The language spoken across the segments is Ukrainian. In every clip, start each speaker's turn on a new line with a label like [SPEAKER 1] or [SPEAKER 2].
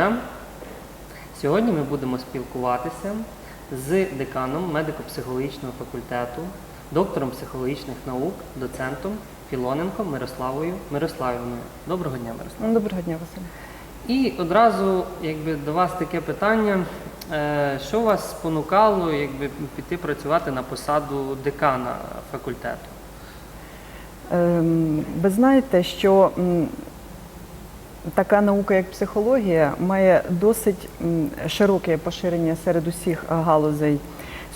[SPEAKER 1] дня. Сьогодні ми будемо спілкуватися з деканом медико-психологічного факультету, доктором психологічних наук, доцентом Філоненко Мирославою Мирославівною. Доброго дня, Мирослава.
[SPEAKER 2] Ну, Доброго дня, Василь.
[SPEAKER 1] І одразу якби, до вас таке питання. Е, Що вас спонукало якби, піти працювати на посаду декана факультету?
[SPEAKER 2] Ем, Ви знаєте, що така наука, як психологія, має досить широке поширення серед усіх галузей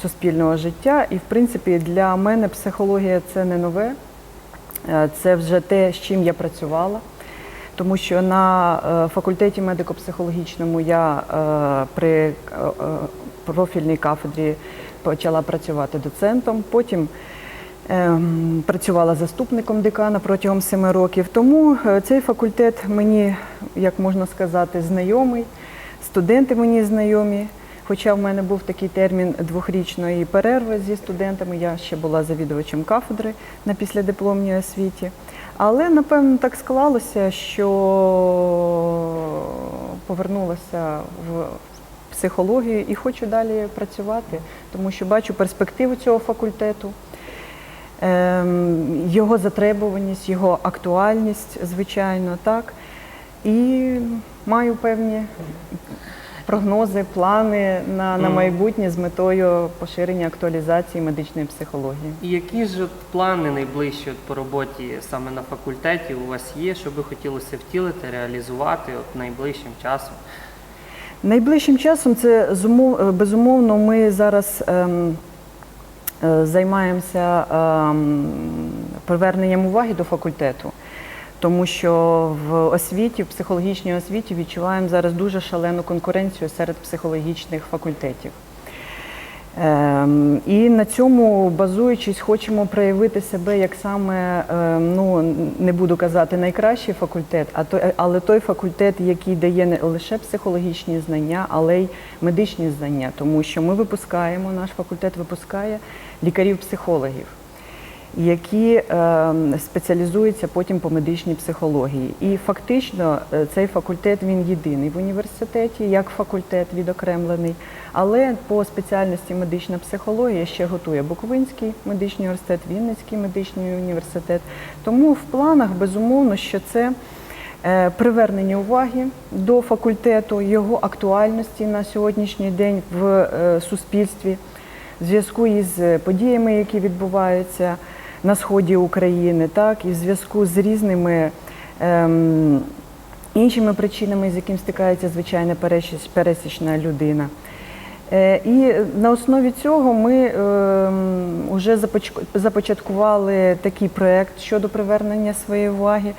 [SPEAKER 2] суспільного життя. І, в принципі, для мене психологія це не нове, Е, це вже те, з чим я працювала. Тому що на е, факультеті медико-психологічному я е, при профільній кафедрі почала працювати доцентом. Потім працювала заступником декана протягом семи років. Тому е, цей факультет мені, як можна сказати, знайомий, студенти мені знайомі. Хоча в мене був такий термін двохрічної перерви зі студентами, я ще була завідувачем кафедри на післядипломній освіті. Але напевно так склалося, що повернулася в психологію і хочу далі працювати, тому що бачу перспективу цього факультету, ем, його затребуваність, його актуальність, звичайно, так. І маю певні прогнози, плани на, на майбутнє з метою поширення актуалізації медичної психології.
[SPEAKER 1] І які ж от плани найближчі от по роботі саме на факультеті у вас є, що би хотілося втілити, реалізувати от найближчим часом?
[SPEAKER 2] Найближчим часом це безумовно. Ми зараз ем, займаємося ем, приверненням уваги до факультету, тому що в освіті, в психологічній освіті відчуваємо зараз дуже шалену конкуренцію серед психологічних факультетів. Ем, і на цьому базуючись, хочемо проявити себе як саме, ем, ну не буду казати найкращий факультет, а той, але той факультет, який дає не лише психологічні знання, але й медичні знання, тому що ми випускаємо, наш факультет випускає лікарів-психологів які е, спеціалізуються потім по медичній психології. І фактично е, цей факультет він єдиний в університеті, як факультет відокремлений. Але по спеціальності медична психологія ще готує Буковинський медичний університет, Вінницький медичний університет. Тому в планах безумовно, що це. е, Привернення уваги до факультету, його актуальності на сьогоднішній день в суспільстві, в зв'язку із подіями, які відбуваються на сході України, так і в зв'язку з різними ем, іншими причинами, з яким стикається звичайна пересічна людина. Е, І на основі цього ми вже започаткували такий проєкт щодо привернення своєї уваги.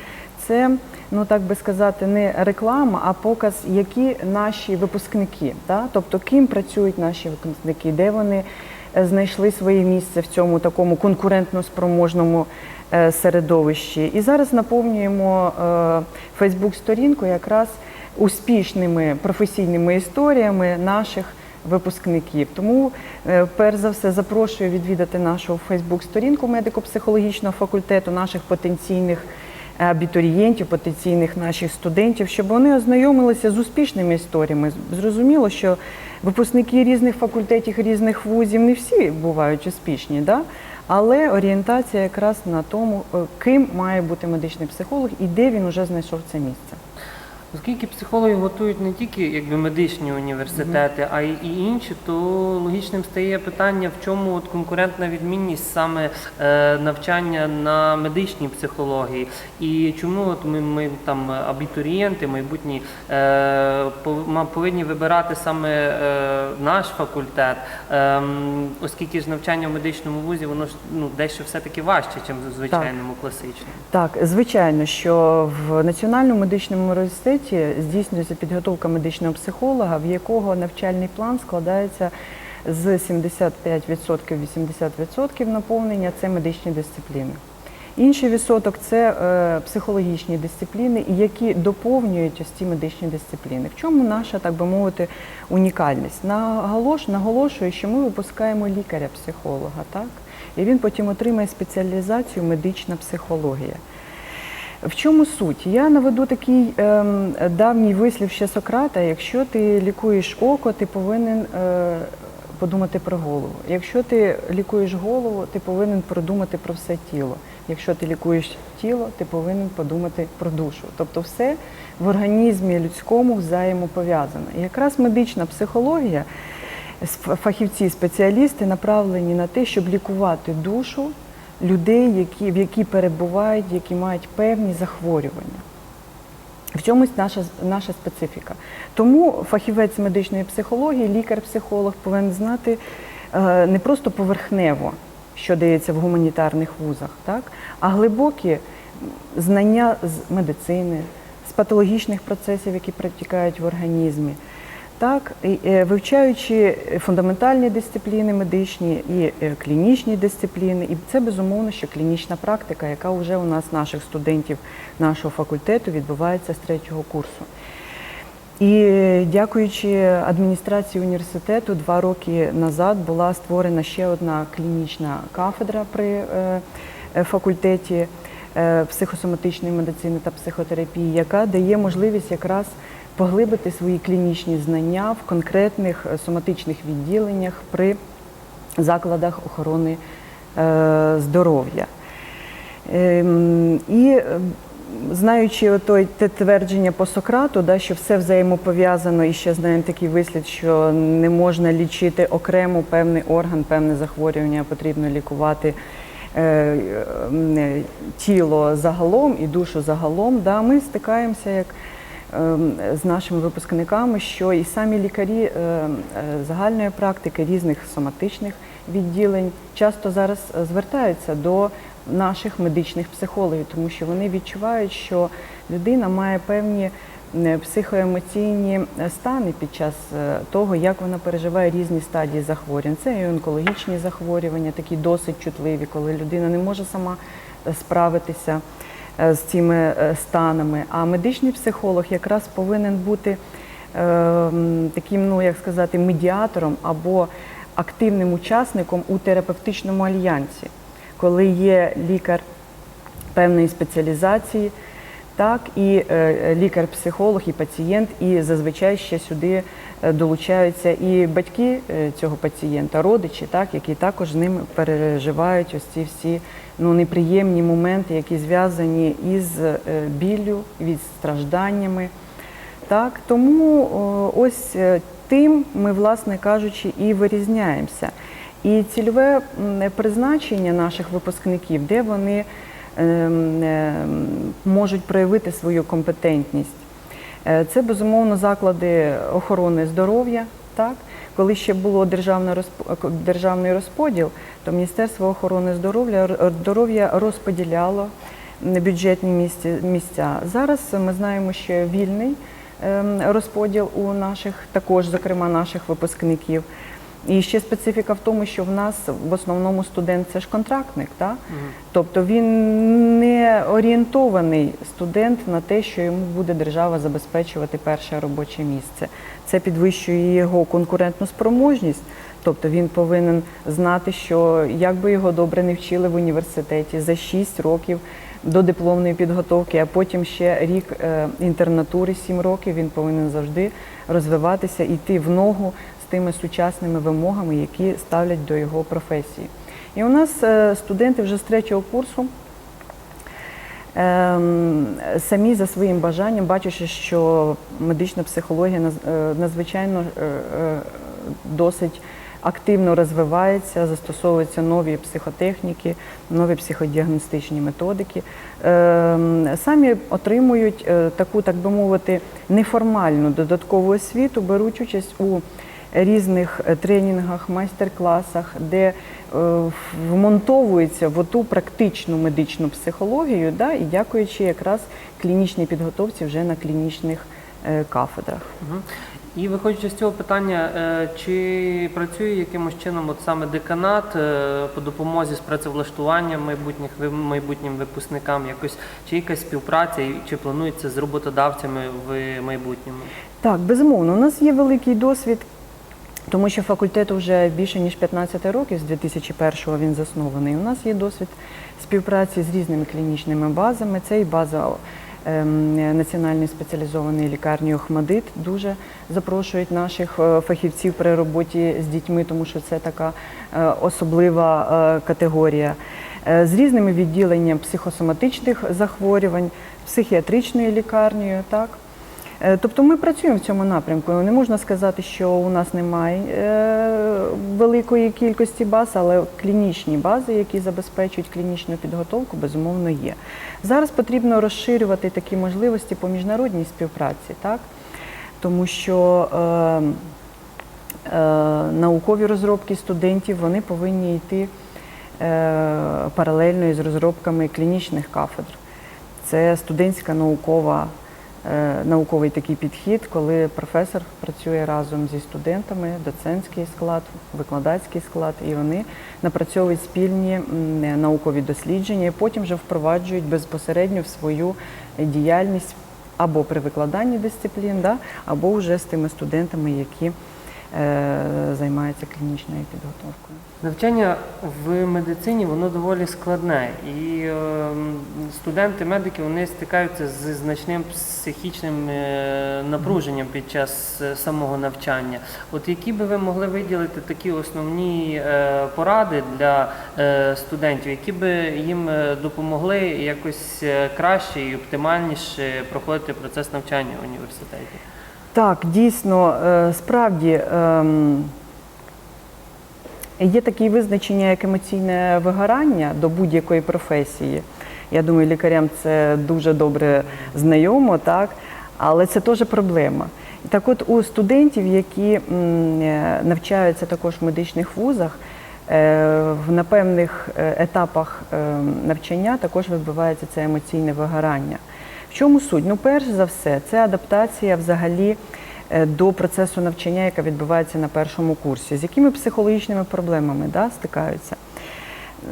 [SPEAKER 2] Це, ну так би сказати, не реклама, а показ, які наші випускники, да? тобто ким працюють наші випускники, де вони знайшли своє місце в цьому такому конкурентно спроможному е, середовищі. І зараз наповнюємо Фейсбук-сторінку якраз успішними професійними історіями наших випускників. Тому, е, перш за все, запрошую відвідати нашу Фейсбук-сторінку медико-психологічного факультету, наших потенційних абітурієнтів, потенційних наших студентів, щоб вони ознайомилися з успішними історіями. Зрозуміло, що випускники різних факультетів, різних вузів не всі бувають успішні, да? але орієнтація якраз на тому, е, ким має бути медичний психолог і де він вже знайшов це місце.
[SPEAKER 1] Оскільки психологи готують не тільки якби медичні університети, а й і інші, то логічним стає питання, в чому от конкурентна відмінність саме е, навчання на медичній психології, і чому от ми, ми там абітурієнти, майбутні е, пов- повинні вибирати саме е, наш факультет, е, оскільки ж навчання в медичному вузі воно ж ну дещо все таки важче, ніж в звичайному класичному.
[SPEAKER 2] Так, звичайно, що в Національному медичному університеті здійснюється підготовка медичного психолога, в якого навчальний план складається з 75% 80% наповнення це медичні дисципліни. Інший відсоток це е, психологічні дисципліни, які доповнюють ось ці медичні дисципліни. В чому наша, так би мовити, унікальність? Наголош, наголошую, що ми випускаємо лікаря-психолога? І він потім отримає спеціалізацію медична психологія. В чому суть? Я наведу такий ем, давній вислів ще Сократа: якщо ти лікуєш око, ти повинен е, подумати про голову. Якщо ти лікуєш голову, ти повинен продумати про все тіло. Якщо ти лікуєш тіло, ти повинен подумати про душу. Тобто все в організмі людському взаємопов'язано. І якраз медична психологія, фахівці, спеціалісти направлені на те, щоб лікувати душу людей, які, в які перебувають, які мають певні захворювання. В чомусь наша, наша специфіка. Тому фахівець медичної психології, лікар-психолог повинен знати е, не просто поверхнево, що дається в гуманітарних вузах, так? а глибокі знання з медицини, з патологічних процесів, які протікають в організмі. Так, е, вивчаючи фундаментальні дисципліни медичні і е, клінічні дисципліни, і це безумовно, що клінічна практика, яка вже у нас наших студентів нашого факультету відбувається з третього курсу. І дякуючи адміністрації університету, два роки назад була створена ще одна клінічна кафедра при е, факультеті психосоматичної медицини та психотерапії, яка дає можливість якраз поглибити свої клінічні знання в конкретних е, соматичних відділеннях при закладах охорони е, здоров'я. Ем, І знаючи той те твердження по Сократу, да, що все взаємопов'язано, і ще знаємо такий вислід, що не можна лічити окремо певний орган, певне захворювання, потрібно лікувати е, тіло загалом і душу загалом. Да, ми стикаємося як з нашими випускниками, що і самі лікарі е, е, загальної практики різних соматичних відділень часто зараз е, звертаються до наших медичних психологів, тому що вони відчувають, що людина має певні психоемоційні е, стани під час того, як вона переживає різні стадії захворювань. Це і онкологічні захворювання, такі досить чутливі, коли людина не може сама справитися з цими е, станами. А медичний психолог якраз повинен бути е, таким, ну як сказати, медіатором або активним учасником у терапевтичному альянсі, коли є лікар певної спеціалізації, так і е, лікар-психолог, і пацієнт, і зазвичай ще сюди е, долучаються і батьки е, цього пацієнта, родичі, так, які також з ним переживають ось ці всі ну, неприємні моменти, які зв'язані із е, біллю, від стражданнями. Так, тому ось е, тим ми, власне кажучи, і вирізняємося. І цільове призначення наших випускників, де вони ем, ем, можуть проявити свою компетентність. Е, Це безумовно заклади охорони здоров'я. Так, коли ще було розп- державний розподіл, то Міністерство охорони здоров'я здоров'я розподіляло бюджетні місця. місця. Зараз ми знаємо, що вільний ем, розподіл у наших, також, зокрема, наших випускників. І ще специфіка в тому, що в нас в основному студент це ж контрактник, так? тобто він не орієнтований студент на те, що йому буде держава забезпечувати перше робоче місце. Це підвищує його конкурентну спроможність. Тобто він повинен знати, що як би його добре не вчили в університеті за 6 років до дипломної підготовки, а потім ще рік е, інтернатури, 7 років, він повинен завжди розвиватися, йти в ногу з тими сучасними вимогами, які ставлять до його професії. І у нас е, студенти вже з третього курсу ем, самі за своїм бажанням, бачачи, що медична психологія е, надзвичайно е, досить активно розвивається, застосовуються нові психотехніки, нові психодіагностичні методики. Ем, Самі отримують таку, так би мовити, неформальну додаткову освіту, беруть участь у різних е, тренінгах, майстер-класах, де е, вмонтовується в оту практичну медичну психологію, да, і дякуючи якраз клінічній підготовці вже на клінічних е, кафедрах.
[SPEAKER 1] І виходячи з цього питання, чи працює якимось чином от саме деканат по допомозі з працевлаштуванням майбутніх майбутнім випускникам, якось чи якась співпраця, чи планується з роботодавцями в майбутньому?
[SPEAKER 2] Так, безумовно, у нас є великий досвід Тому що факультет вже більше ніж 15 років, з 2001-го він заснований. У нас є досвід співпраці з різними клінічними базами. Це і база ем, Національної спеціалізованої лікарні Охмадит. Дуже запрошують наших е, фахівців при роботі з дітьми, тому що це така е, особлива е, категорія. З різними відділеннями психосоматичних захворювань, психіатричною лікарнею. Так? Е, Тобто ми працюємо в цьому напрямку. Не можна сказати, що у нас немає е, великої кількості баз, але клінічні бази, які забезпечують клінічну підготовку, безумовно є. Зараз потрібно розширювати такі можливості по міжнародній співпраці, так? тому що е, е, наукові розробки студентів вони повинні йти е, паралельно із розробками клінічних кафедр. Це студентська наукова, науковий такий підхід, коли професор працює разом зі студентами, доцентський склад, викладацький склад, і вони напрацьовують спільні наукові дослідження і потім вже впроваджують безпосередньо в свою діяльність або при викладанні дисциплін, да, або вже з тими студентами, які е, займаються клінічною підготовкою.
[SPEAKER 1] Навчання в медицині воно доволі складне, і е, студенти-медики вони стикаються з значним психічним е, напруженням під час самого навчання. От які би ви могли виділити такі основні поради для студентів, які би їм допомогли якось краще і оптимальніше проходити процес навчання в університеті?
[SPEAKER 2] Так, дійсно, е, справді ем, є такі визначення, як емоційне вигорання до будь-якої професії. Я думаю, лікарям це дуже добре знайомо, так? але це теж проблема. Так от у студентів, які е, навчаються також в медичних вузах, е, на певних етапах е, навчання також відбувається це емоційне вигорання. Чому суть? Ну, перш за все, це адаптація взагалі е, до процесу навчання, яка відбувається на першому курсі. З якими психологічними проблемами да, стикаються?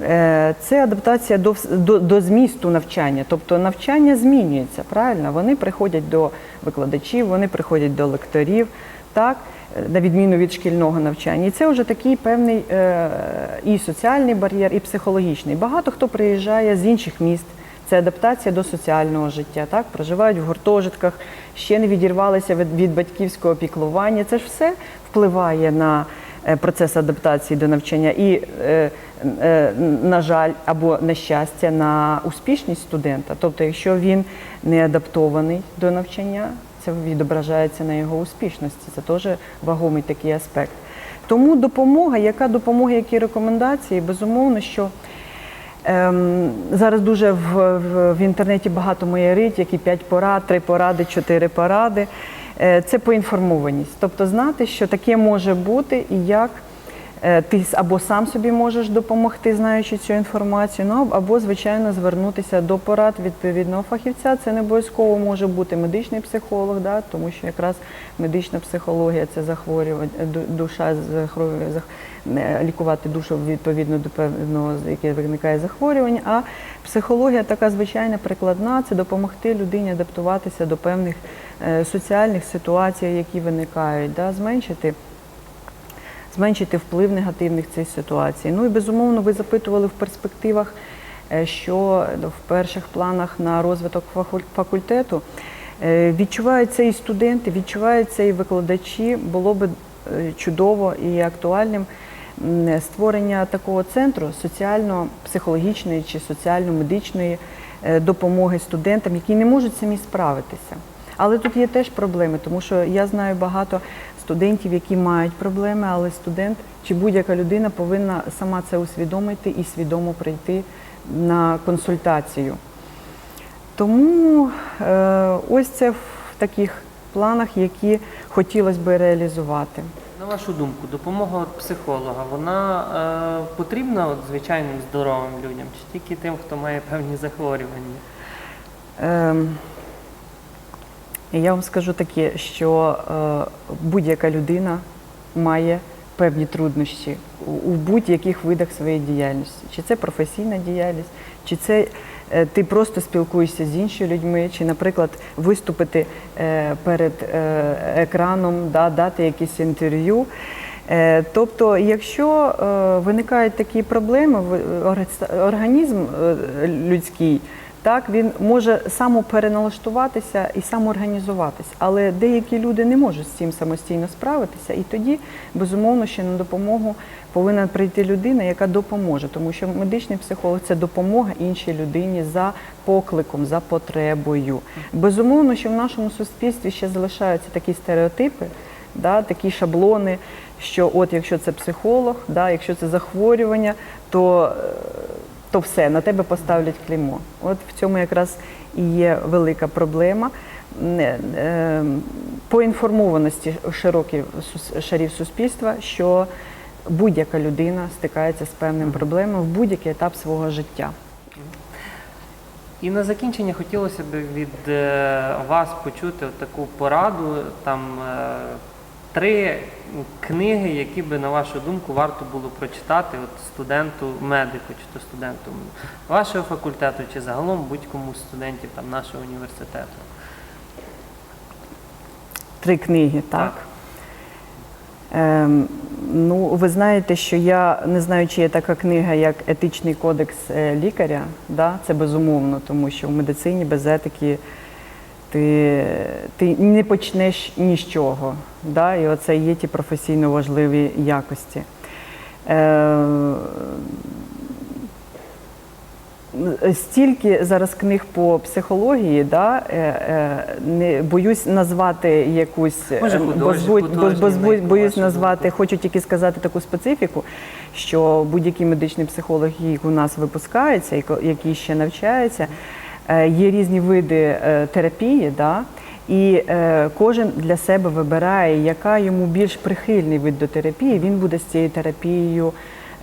[SPEAKER 2] Е, Це адаптація до, до, до змісту навчання, тобто навчання змінюється, правильно? Вони приходять до викладачів, вони приходять до лекторів, так, на відміну від шкільного навчання. І це вже такий певний е, і соціальний бар'єр, і психологічний. Багато хто приїжджає з інших міст. Це адаптація до соціального життя, так проживають в гуртожитках, ще не відірвалися від, від батьківського піклування. Це ж все впливає на е, процес адаптації до навчання і, е, е, на жаль, або на щастя, на успішність студента. Тобто, якщо він не адаптований до навчання, це відображається на його успішності. Це теж вагомий такий аспект. Тому допомога, яка допомога, які рекомендації, безумовно, що зараз дуже в, в, в інтернеті багато моєрить, які 5 порад, 3 поради, 4 поради. Е, це поінформованість. Тобто знати, що таке може бути і як ти або сам собі можеш допомогти, знаючи цю інформацію, ну або, звичайно, звернутися до порад відповідного фахівця. Це не обов'язково може бути медичний психолог, да, тому що якраз медична психологія це захворювання, душа захворює, е, лікувати душу відповідно до певного, яке виникає захворювання. А психологія така звичайна прикладна, це допомогти людині адаптуватися до певних е, соціальних ситуацій, які виникають, да, зменшити зменшити вплив негативних цих ситуацій. Ну і безумовно, ви запитували в перспективах, е, що в перших планах на розвиток факультету. Е, Відчувають це і студенти, відчувають це і викладачі. Було би е, чудово і актуальним створення такого центру соціально-психологічної чи соціально-медичної допомоги студентам, які не можуть самі справитися. Але тут є теж проблеми, тому що я знаю багато студентів, які мають проблеми, але студент чи будь-яка людина повинна сама це усвідомити і свідомо прийти на консультацію. Тому е, ось це в таких планах, які хотілося б реалізувати.
[SPEAKER 1] На вашу думку, допомога от психолога, вона е, потрібна от звичайним здоровим людям, чи тільки тим, хто має певні захворювання?
[SPEAKER 2] Ем, Я вам скажу таке, що е, будь-яка людина має певні труднощі у, будь-яких видах своєї діяльності. Чи це професійна діяльність, чи це е, ти просто спілкуєшся з іншими людьми, чи, наприклад, виступити е, перед екраном, да, дати якесь інтерв'ю. Тобто, якщо виникають такі проблеми, в- організм людський, так він може самопереналаштуватися і самоорганізуватися, але деякі люди не можуть з цим самостійно справитися, і тоді безумовно ще на допомогу повинна прийти людина, яка допоможе, тому що медичний психолог це допомога іншій людині за покликом, за потребою. Безумовно, що в нашому суспільстві ще залишаються такі стереотипи, да, такі шаблони, що от якщо це психолог, да, якщо це захворювання, то, е, то все, на тебе поставлять клеймо. От в цьому якраз і є велика проблема. Е, Поінформованості широких шарів суспільства, що будь-яка людина стикається з певним проблемами в будь-який етап свого життя.
[SPEAKER 1] І на закінчення хотілося б від е, вас почути таку пораду, там е, три книги, які би, на вашу думку, варто було прочитати от студенту, медику чи то студенту вашого факультету, чи загалом будь-кому з студентів там, нашого університету.
[SPEAKER 2] Три книги, так?
[SPEAKER 1] Так.
[SPEAKER 2] Ем, ну, ви знаєте, що я не знаю, чи є така книга, як Етичний кодекс е, лікаря. Да? Це безумовно, тому що в медицині без етики ти, ти не почнеш ні з чого. Да? І оце є ті професійно важливі якості. Е, Стільки зараз книг по психології, да, е, е, не боюсь назвати якусь
[SPEAKER 1] Може,
[SPEAKER 2] е,
[SPEAKER 1] художні,
[SPEAKER 2] бо-
[SPEAKER 1] художні,
[SPEAKER 2] боюсь назвати, хочу тільки сказати таку специфіку, що будь-який медичний психолог, який у нас випускається, який ще навчається, є різні види е, терапії, да, і е, кожен для себе вибирає, яка йому більш прихильний вид до терапії, він буде з цією терапією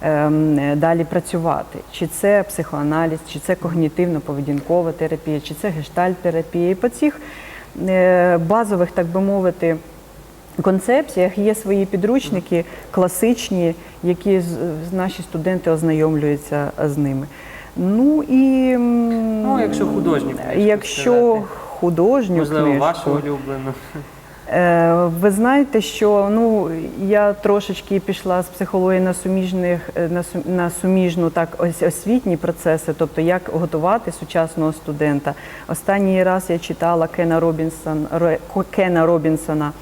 [SPEAKER 2] ем, е, далі працювати. Чи це психоаналіз, чи це когнітивно-поведінкова терапія, чи це гештальт-терапія. І по цих е, базових, так би мовити, концепціях є свої підручники класичні, які наші студенти ознайомлюються з ними. Ну і
[SPEAKER 1] Ну, якщо художню книжку
[SPEAKER 2] якщо
[SPEAKER 1] сказати.
[SPEAKER 2] художню
[SPEAKER 1] Можливо,
[SPEAKER 2] книжку,
[SPEAKER 1] вашу улюблену.
[SPEAKER 2] Е, Ви знаєте, що ну я трошечки пішла з психології на суміжних е, на су- на суміжну так ось освітні процеси, тобто як готувати сучасного студента. Останній раз я читала Кена Робінсон Кена Робінсона.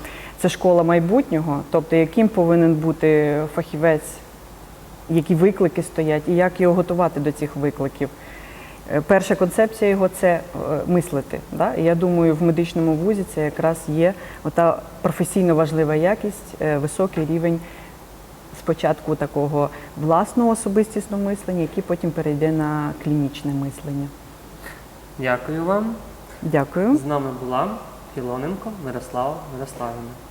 [SPEAKER 2] Це школа майбутнього, тобто яким повинен бути фахівець, які виклики стоять, і як його готувати до цих викликів. Е, Перша концепція його це е, мислити. Да? І я думаю, в медичному вузі це якраз є ота професійно важлива якість, е, високий рівень спочатку такого власного особистісного мислення, який потім перейде на клінічне мислення.
[SPEAKER 1] Дякую вам.
[SPEAKER 2] Дякую.
[SPEAKER 1] З нами була Філоненко Мирослава Мирославівна.